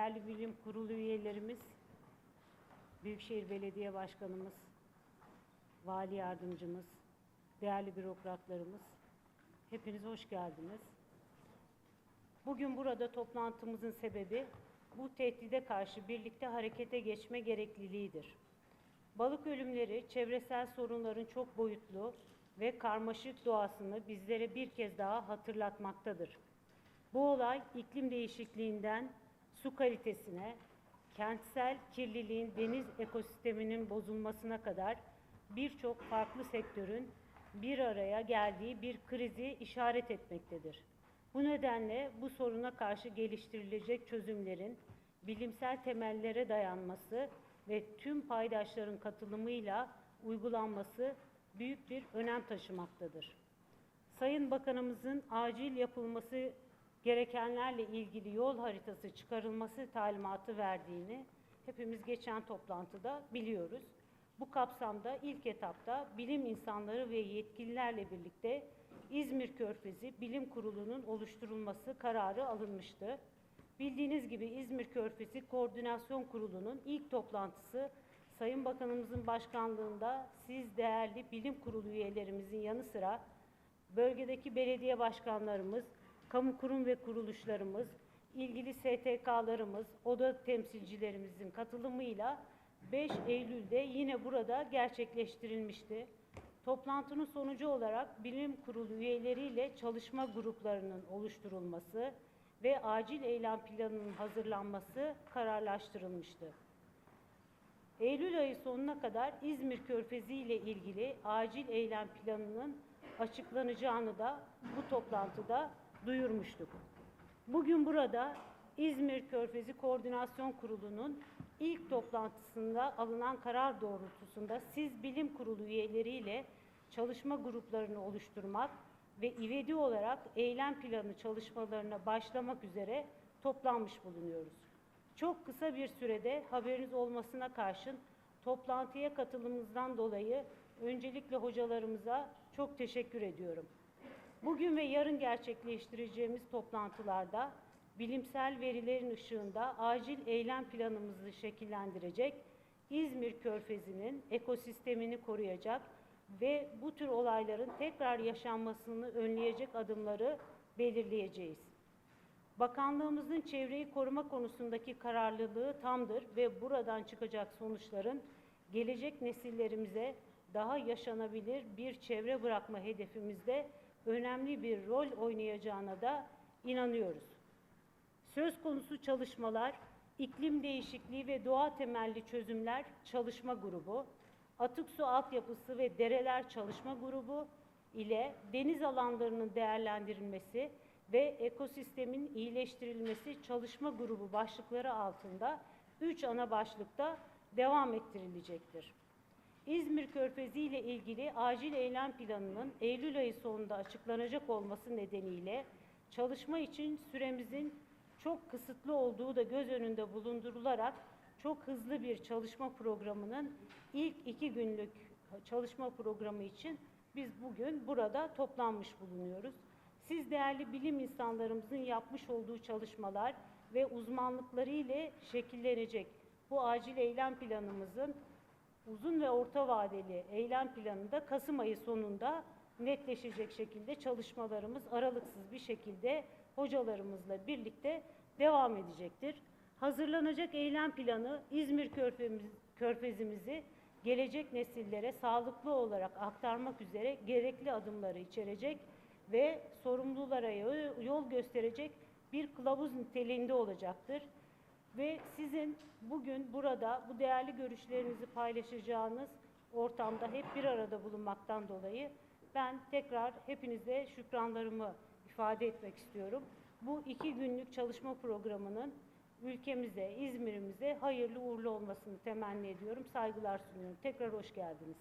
değerli bilim kurulu üyelerimiz, Büyükşehir Belediye Başkanımız, Vali Yardımcımız, değerli bürokratlarımız, hepiniz hoş geldiniz. Bugün burada toplantımızın sebebi bu tehdide karşı birlikte harekete geçme gerekliliğidir. Balık ölümleri çevresel sorunların çok boyutlu ve karmaşık doğasını bizlere bir kez daha hatırlatmaktadır. Bu olay iklim değişikliğinden su kalitesine, kentsel kirliliğin deniz ekosisteminin bozulmasına kadar birçok farklı sektörün bir araya geldiği bir krizi işaret etmektedir. Bu nedenle bu soruna karşı geliştirilecek çözümlerin bilimsel temellere dayanması ve tüm paydaşların katılımıyla uygulanması büyük bir önem taşımaktadır. Sayın Bakanımızın acil yapılması gerekenlerle ilgili yol haritası çıkarılması talimatı verdiğini hepimiz geçen toplantıda biliyoruz. Bu kapsamda ilk etapta bilim insanları ve yetkililerle birlikte İzmir Körfezi Bilim Kurulu'nun oluşturulması kararı alınmıştı. Bildiğiniz gibi İzmir Körfezi Koordinasyon Kurulu'nun ilk toplantısı Sayın Bakanımızın başkanlığında siz değerli bilim kurulu üyelerimizin yanı sıra bölgedeki belediye başkanlarımız, kamu kurum ve kuruluşlarımız, ilgili STK'larımız, oda temsilcilerimizin katılımıyla 5 Eylül'de yine burada gerçekleştirilmişti. Toplantının sonucu olarak bilim kurulu üyeleriyle çalışma gruplarının oluşturulması ve acil eylem planının hazırlanması kararlaştırılmıştı. Eylül ayı sonuna kadar İzmir Körfezi ile ilgili acil eylem planının açıklanacağını da bu toplantıda duyurmuştuk. Bugün burada İzmir Körfezi Koordinasyon Kurulu'nun ilk toplantısında alınan karar doğrultusunda siz bilim kurulu üyeleriyle çalışma gruplarını oluşturmak ve ivedi olarak eylem planı çalışmalarına başlamak üzere toplanmış bulunuyoruz. Çok kısa bir sürede haberiniz olmasına karşın toplantıya katılımınızdan dolayı öncelikle hocalarımıza çok teşekkür ediyorum. Bugün ve yarın gerçekleştireceğimiz toplantılarda bilimsel verilerin ışığında acil eylem planımızı şekillendirecek, İzmir Körfezi'nin ekosistemini koruyacak ve bu tür olayların tekrar yaşanmasını önleyecek adımları belirleyeceğiz. Bakanlığımızın çevreyi koruma konusundaki kararlılığı tamdır ve buradan çıkacak sonuçların gelecek nesillerimize daha yaşanabilir bir çevre bırakma hedefimizde önemli bir rol oynayacağına da inanıyoruz. Söz konusu çalışmalar iklim değişikliği ve doğa temelli çözümler çalışma grubu, atık su altyapısı ve dereler çalışma grubu ile deniz alanlarının değerlendirilmesi ve ekosistemin iyileştirilmesi çalışma grubu başlıkları altında üç ana başlıkta devam ettirilecektir. İzmir Körfezi ile ilgili acil eylem planının Eylül ayı sonunda açıklanacak olması nedeniyle çalışma için süremizin çok kısıtlı olduğu da göz önünde bulundurularak çok hızlı bir çalışma programının ilk iki günlük çalışma programı için biz bugün burada toplanmış bulunuyoruz. Siz değerli bilim insanlarımızın yapmış olduğu çalışmalar ve uzmanlıkları ile şekillenecek bu acil eylem planımızın uzun ve orta vadeli eylem planında Kasım ayı sonunda netleşecek şekilde çalışmalarımız aralıksız bir şekilde hocalarımızla birlikte devam edecektir. Hazırlanacak eylem planı İzmir Körfemiz, Körfezimizi gelecek nesillere sağlıklı olarak aktarmak üzere gerekli adımları içerecek ve sorumlulara yol gösterecek bir kılavuz niteliğinde olacaktır ve sizin bugün burada bu değerli görüşlerinizi paylaşacağınız ortamda hep bir arada bulunmaktan dolayı ben tekrar hepinize şükranlarımı ifade etmek istiyorum. Bu iki günlük çalışma programının ülkemize, İzmir'imize hayırlı uğurlu olmasını temenni ediyorum. Saygılar sunuyorum. Tekrar hoş geldiniz.